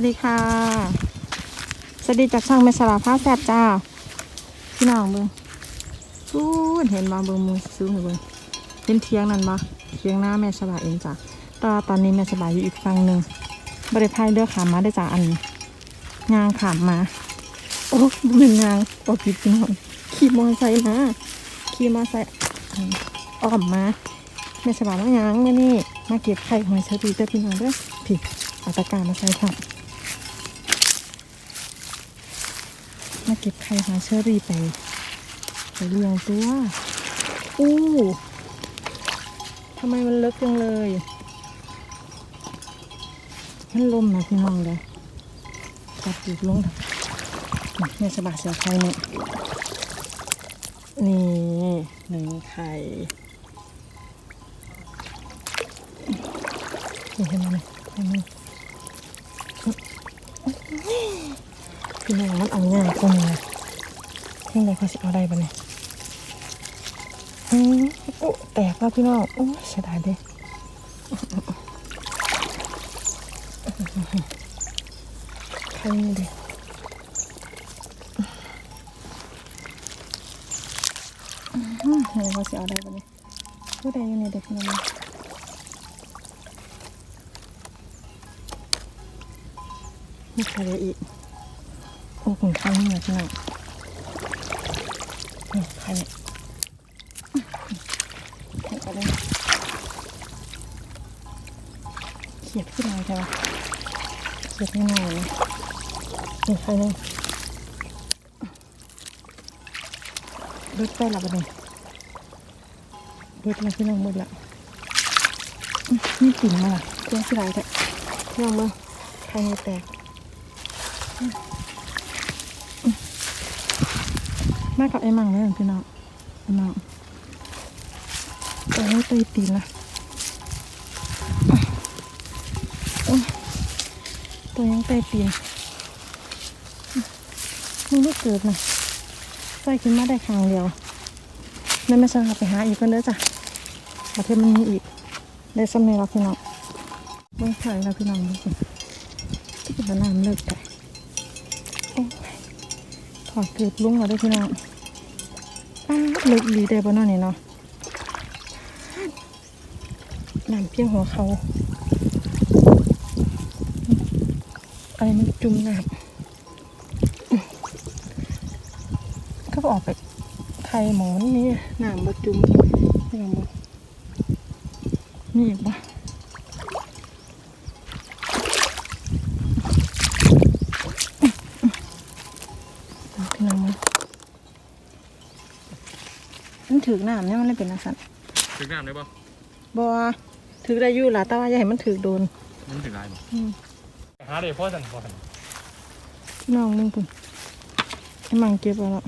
วัสดีค่ะ สวัสดีจากช่างเมสลาผ้าแซบจ้า พี่น้องเบิ้งพูดเห็นมาเบิ้งมือซื้อเบิ้งเป็นเทียงนั่นมาเทียงหน้าแม่สบายเองจ้ะตอนตอนนี้แม่สบายอยู่อีกฝั่งหนึ่งบริพายเลือกขามมาได้จากอันงางขามมา โอ้บุญงางโอ้ผิดพี่น้องขี่มอเตอร์ไซค์มา ขี่มอเตอร์ไซค์อ้อมมาแม่สบายมายางมานี่มาเก็บไข่หอยเชอรี่เด้อพี่น้องเด้อผิดเอาตะการมาใส่ค่ะ มาเก็บไข่หาเชอรี่ไปไปเลี้ยงตัว อู้ทำไมมันเล็กจังเลยมันลมนะพี่น้องเลยตัดปีกลงเนี่ยสบายเสียไข่เนี่ยนี่หนึ่งไข่เห็นไหมเนี่ยไข่นี่ พี่น้องมันเอาง่ายกว่านี้นะเพ่งใดเขาสิเอาได้ปะเนี่ยอืมโอ้แตกแล้วพี่น้องโอ้ยเสียดายเด้ใครนี่เด้อืมไหนเขาสิเอาได้ปะเนี่ยผู้ใดอยู่ในเด็กนั่นนะมีใครเลืออีก โอ้ผมข้างนี่นะพี่น้องนี่ใครเนี่ยให้ก็ได้เขียดขึ้นมาใช่ไหมเขียดง่ายๆเลยนี่ใครเนึงเบิดไปละบัดนี้เบิดละพี่น้องเบิดละนี่กลิ่นมาละเจ้าสิไรแท้พี่น้องมึงใครให้แตก มากับไอ้มังเลยพี่น้องไอ้มังโอ้ยตีตีละตัวยังเตตีนมึงไม่เกิดนะใส่ขึ้นมาได้ครั้งเดียวนั่นไม่ใช่เราไปหาอีกกันเด้อจ้ะประเทศมันมีอีกได้สำเนียงเราพี่น้องเบื้องถ่ายเราพี่น้องดูสิที่เป็นน้ำเลิกแต่โอ้ยถอดเกือลุ้งเราด้พี่น้อง ลิกดีได้บ่นอนนี่เนาะน้ำเพียงหัวเขาอะไรมันจุ่มน้ำก็ออกไปไทยหมอนนี่น้ำมาจุ่มนี่มีอีกปะ ถือน้ำเนี่ยมันเลยเป็นนักสันถึงน้ำได้ปะบอถือได้อยู่ล่ะแต่ว่าอย่าให้มันถือโดน มันถึงไรปะอืม หาได้พ่อสันพ่อสันพี่น้องมึงคุณไอ้มังเก็บเอาแล้ว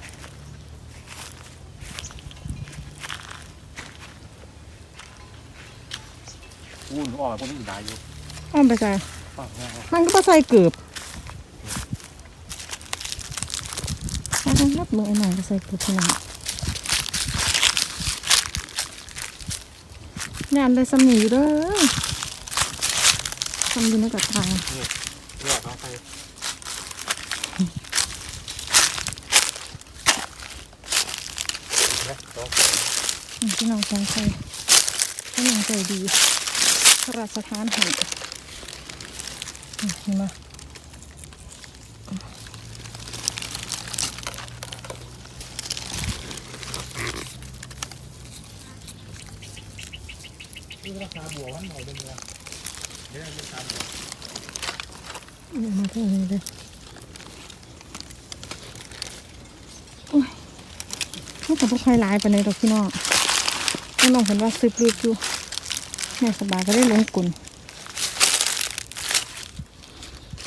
อู้หนูออกมาพวกนี้ถึงไรอยู่อ้อมไปใส่ปากแม่มันก็ไปใส่เกือบเอาทั้งนับมึงไอ้มังก็ใส่เกือบพี่น้อง งานได้สำนีเด้อทำอยู่ในกระถางเลือกเอาไปเนี่ยต้องอืมพี่น้องสองใส่พี่น้องใจดีพระราชทานให้มเห็นไหม ราคาบัววันหนเป็นไงเดี๋ยวราคาบัวอย่ามาเท่านี้เลยโอ้ยไม่แต่พวกใครหลายไปเลยดอกพี่น้องพี่น้องเห็นว่าซึบรึบอยู่แม่สบายก็ได้ลงกุน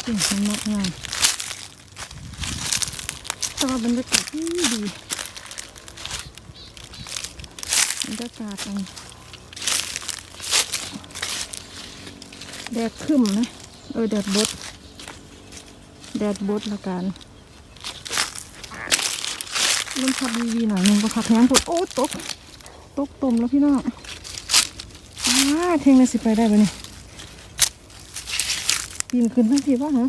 เก่งมากงามแต่ว่าบรรยากาศดีบรรยากาศมัน แดดขึ้นนะเออแดดบดแดดบดละกันลมพัดวีวีหน่อยหนึงก็พักแห้งผุดโอ้ตก ตกตุ่มแล้วพี่น้องอ้าเทงเลยสิไปได้ปะเนี่ยปีนขึ้นทั้งทีป่ะฮะ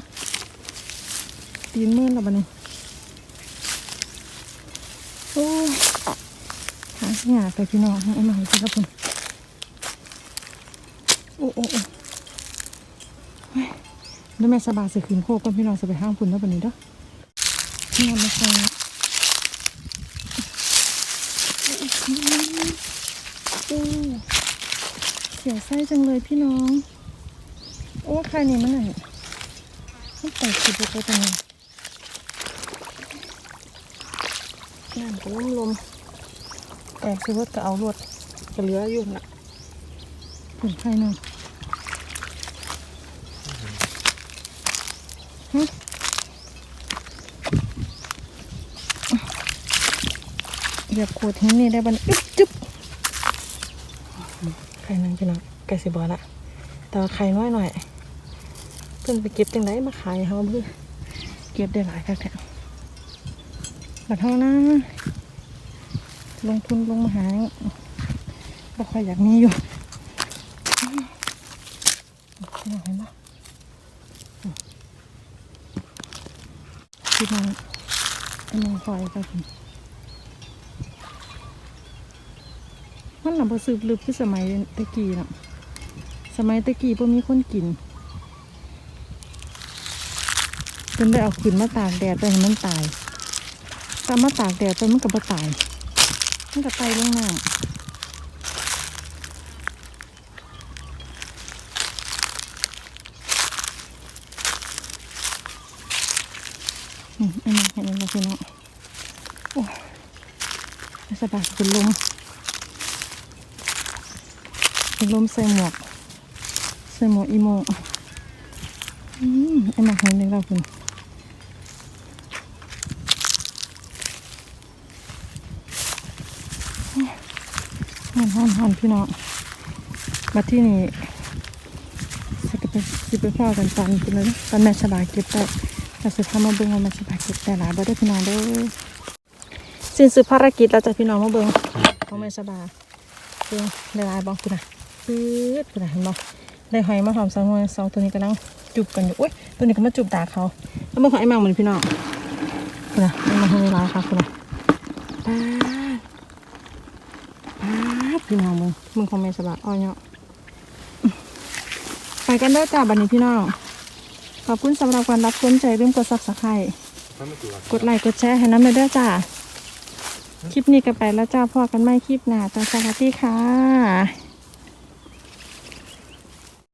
ตีนเมื่นแล้วบัดนี้โอ้หาหยาไปพี่น้องให้มาให้พี่ละพุ่นโอ้โอ้โอ้ ดี๋ยแม่สบายสิขืนโคกก่อนพี่น้องจะไปห้างพุ่นแล้วบัดนี้เด้อนี่มันไม่ใช่ะโอ้เสียวไส้จังเลยพี่น้อง โอ้ใครนี่มันไหนมันแตกสิบไปตรงนี้น้ำก็ล้มลมแตกสิบก็เอารวดก็เหลืออยู่นะถึงใครหนึ่ง ฮะเหยียบขวดทิ้งนี่ได้บันอึ๊บจุ๊บใครนั่งพี่น้องไก่สิบอละแต่ว่าไข่น้อยหน่อย เพิ่นไปเก็บจังไดมาขายเฮาเพื่อเก็บได้หลายคักแท้บัดเฮานะลงทุนลงมาหาบ่ค่อยอยากมีอยู่เห็นปะ พี่น้องอันนี้คอยไปกินมันหลับสืบลึกคือสมัยตะกี้นะสมัยตะกี้พวกมีคนกินจนได้เอาขึ้นมาตากแดดไปให้มันตายถ้ามาตากแดดไปมันก็บ่ตายมันก็ไตลงหน้ำ อืมอันนี้เห็นไหมพี่น้องโอ้ยสบายเป็นลมเป็นลมใส่หมวกใส่หมวกอีโมอืมไอ้หมาเห็นเลยเราคุณหันหันหันพี่น้องมาที่นี่สิไปสิไปพ่อกันตันกันเลยตอนแม่สบายเก็บได้ แต่สุดท้ามาเบิ่งว่าแม่สบายเก็บได้หลายบ่ได้พี่น้องเด้อสิ้นสุดภารกิจแล้วจ้ะพี่น้องมาเบิ่งของแม่สบายเบิ่งได้หลายบ้างคุณน่ะปื๊ดคุณน่ะเห็นบ่ได้หอยมาหอมสองหน่วยสองตัวนี้กำลังจุบกันอยู่อุ้ยตัวนี้ก็มาจุบดาเขาแล้วมันของไอ้มังเหมือนพี่น้องคุณนะไอ้มังให้ร้ายค่ะคุณนะป้าป้าพี่น้องมึงมึงของแม่สบายอ้อยเนาะไปกันเด้อจ้าบันนี้พี่น้อง ขอบคุณสำหรับการรับชมใจลืมกดซับสไครต์กดไลค์กดแชร์ให้น้ำเลยด้อจ้าคลิปนี้ก็ไปแล้วจ้าพอกันไม่คลิปหน้าจ้าสวัสดีค่ะ